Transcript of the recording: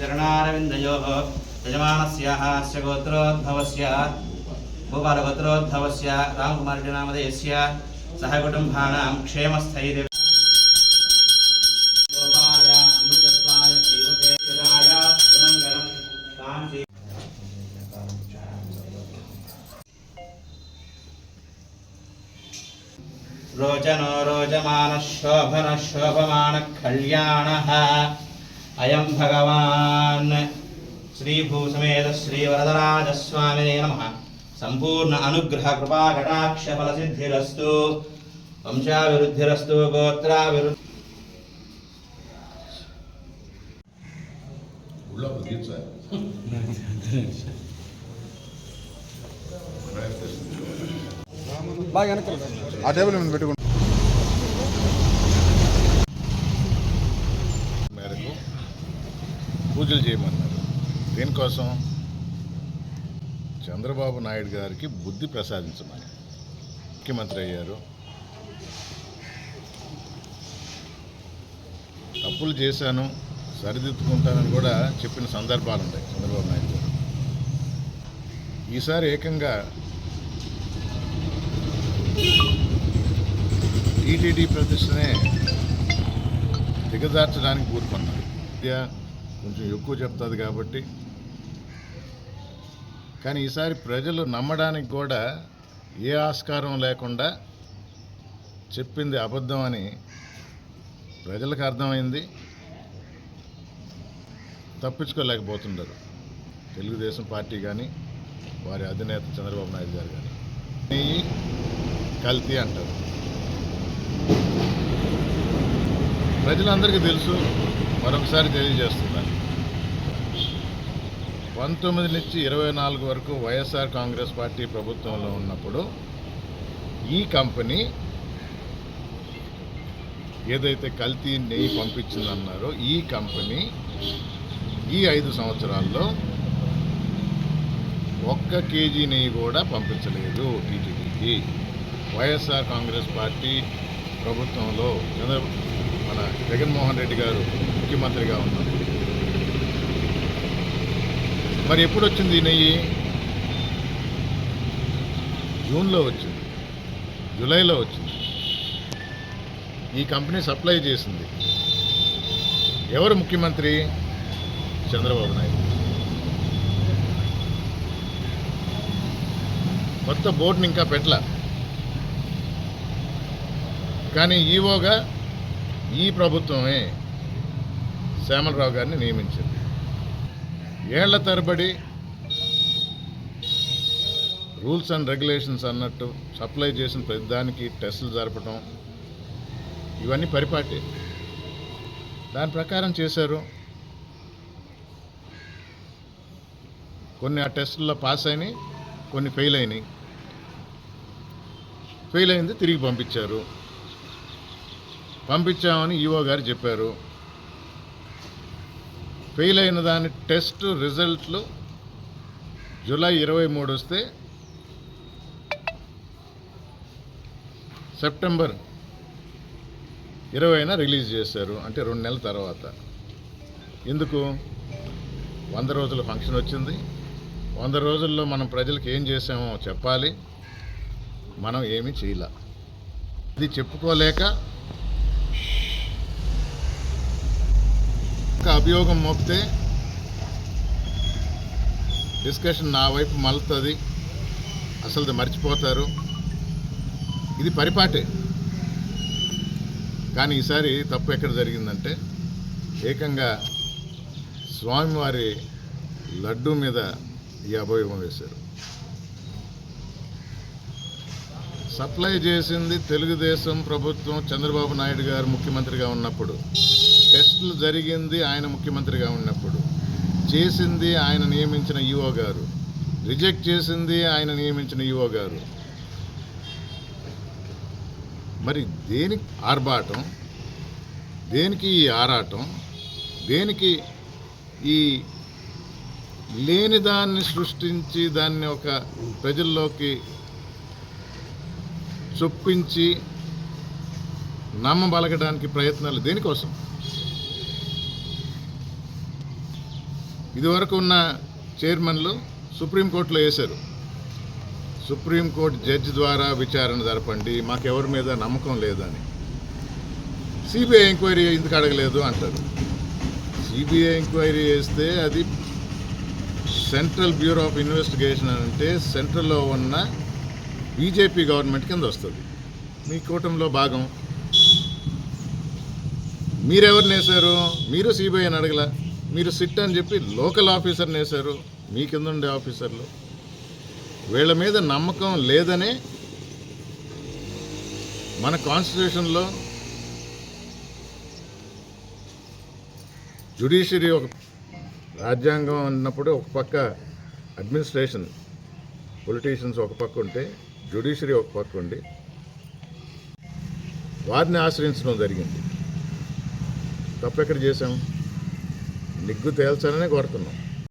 चरणारविन्दयोः यजमानस्यास्य गोत्रोद्भवस्य भूपालगोत्रोद्भवस्य रामकुमार्जुनामदयस्य सहकुटुम्बानां रोचनो रोचमानः शोभनः शोभमानः कल्याणः అయం భగవాన్. శ్రీభూసమేత శ్రీవరదరాజస్వామినే నమ. సంపూర్ణ అనుగ్రహ కృపా కటాక్ష ఫల సిద్ధిరస్తు. వంశాభివృద్ధిరస్తు గోత్రాభివృద్ధి బాగా వెనకాల. ఆ టేబుల్ మీద పెట్టుకుంటాం. పూజలు చేయమన్నారు. దేనికోసం? చంద్రబాబు నాయుడు గారికి బుద్ధి ప్రసాదించమని. ముఖ్యమంత్రి అయ్యారు. తప్పులు చేశాను సరిదిద్దుకుంటానని కూడా చెప్పిన సందర్భాలు ఉన్నాయి చంద్రబాబు నాయుడు గారు. ఈసారి ఏకంగా టీటీడీ ప్రతిష్టనే దిగజార్చడానికి కూరుకున్నారు. విద్య కొంచెం ఎక్కువ చెప్తుంది కాబట్టి. కానీ ఈసారి ప్రజలు నమ్మడానికి కూడా ఏ ఆస్కారం లేకుండా చెప్పింది అబద్ధం అని ప్రజలకు అర్థమైంది. తప్పించుకోలేకపోతున్నారు. తెలుగుదేశం పార్టీ కానీ వారి అధినేత చంద్రబాబు నాయుడు గారు కానీ. నెయ్యి కల్తీ అంటారు. ప్రజలందరికీ తెలుసు మరొకసారి తెలియజేస్తున్నాను పంతొమ్మిది నుంచి ఇరవై నాలుగు వరకు వైఎస్ఆర్ కాంగ్రెస్ పార్టీ ప్రభుత్వంలో ఉన్నప్పుడు ఈ కంపెనీ ఏదైతే కల్తీ నెయ్యి పంపించిందన్నారో ఈ కంపెనీ ఈ ఐదు సంవత్సరాల్లో ఒక్క కేజీ నెయ్యి కూడా పంపించలేదు టీటీడీకి. వైఎస్ఆర్ కాంగ్రెస్ పార్టీ ప్రభుత్వంలో చంద్ర మన జగన్మోహన్ రెడ్డి గారు ముఖ్యమంత్రిగా ఉన్నారు మరి ఎప్పుడు వచ్చింది నెయ్యి? జూన్లో వచ్చింది. జూలైలో వచ్చింది. ఈ కంపెనీ సప్లై చేసింది. ఎవరు ముఖ్యమంత్రి? చంద్రబాబు నాయుడు. కొత్త బోర్డుని ఇంకా పెట్టల. కానీ ఈవోగా ఈ ప్రభుత్వమే. శ్యామలరావు గారిని నియమించింది. ఏళ్ళ తరబడి రూల్స్ అండ్ రెగ్యులేషన్స్ అన్నట్టు సప్లై చేసిన ప్రతిదానికి టెస్టులు జరపడం ఇవన్నీ పరిపాటి. దాని ప్రకారం చేశారు. కొన్ని ఆ టెస్టుల్లో పాస్ అయినాయి కొన్ని ఫెయిల్ అయినాయి. ఫెయిల్ అయింది తిరిగి పంపించారు. పంపించామని ఈఓ గారు చెప్పారు. ఫెయిల్ అయిన దాని టెస్ట్ రిజల్ట్లు జూలై ఇరవై మూడు వస్తే సెప్టెంబర్ ఇరవైన రిలీజ్ చేశారు అంటే రెండు నెలల తర్వాత. ఎందుకు? వంద రోజుల ఫంక్షన్ వచ్చింది. వంద రోజుల్లో మనం ప్రజలకు ఏం చేసామో చెప్పాలి. మనం ఏమి చేయలే. ఇది చెప్పుకోలేక యొక్క అభియోగం మోపితే డిస్కషన్ నా వైపు మలుతుంది. అసలు మర్చిపోతారు. ఇది పరిపాటే. కానీ ఈసారి తప్పు ఎక్కడ జరిగిందంటే ఏకంగా స్వామివారి లడ్డు మీద ఈ అభయోగం వేశారు. సప్లై చేసింది తెలుగుదేశం ప్రభుత్వం చంద్రబాబు నాయుడు గారు ముఖ్యమంత్రిగా ఉన్నప్పుడు. టెస్టులు జరిగింది ఆయన ముఖ్యమంత్రిగా ఉన్నప్పుడు. చేసింది ఆయన నియమించిన ఈఓ గారు. రిజెక్ట్ చేసింది ఆయన నియమించిన ఈఓ గారు. మరి దేనికి ఆర్భాటం? దేనికి ఈ ఆరాటం? దేనికి ఈ లేని దాన్ని సృష్టించి దాన్ని ఒక ప్రజల్లోకి చొప్పించి నమ్మబలగడానికి ప్రయత్నాలు దేనికోసం? ఇదివరకు ఉన్న చైర్మన్లు సుప్రీంకోర్టులో వేశారు. సుప్రీంకోర్టు జడ్జి ద్వారా విచారణ జరపండి మాకెవరి మీద నమ్మకం లేదని. సిబిఐ ఎంక్వైరీ ఎందుకు అడగలేదు అంటారు. సిబిఐ ఎంక్వైరీ చేస్తే అది సెంట్రల్ బ్యూరో ఆఫ్ ఇన్వెస్టిగేషన్ అని అంటే సెంట్రల్లో ఉన్న బీజేపీ గవర్నమెంట్ కింద వస్తుంది. మీ కూటమిలో భాగం. మీరెవరిని వేశారు? మీరు సిబిఐని అడగల? మీరు సిట్ అని చెప్పి లోకల్ ఆఫీసర్ని వేశారు. మీ కింద ఉండే ఆఫీసర్లు వీళ్ళ మీద నమ్మకం లేదనే మన కాన్స్టిట్యూషన్లో జుడిషియరీ ఒక రాజ్యాంగం అన్నప్పుడు ఒక పక్క అడ్మినిస్ట్రేషన్ పొలిటీషియన్స్ ఒక పక్క ఉంటే జుడిషియరీ ఒక పక్క ఉండి వారిని ఆశ్రయించడం జరిగింది. తప్పెక్కడ చేశాం? నిగ్గు తేల్చాలనే కోరుతున్నాం.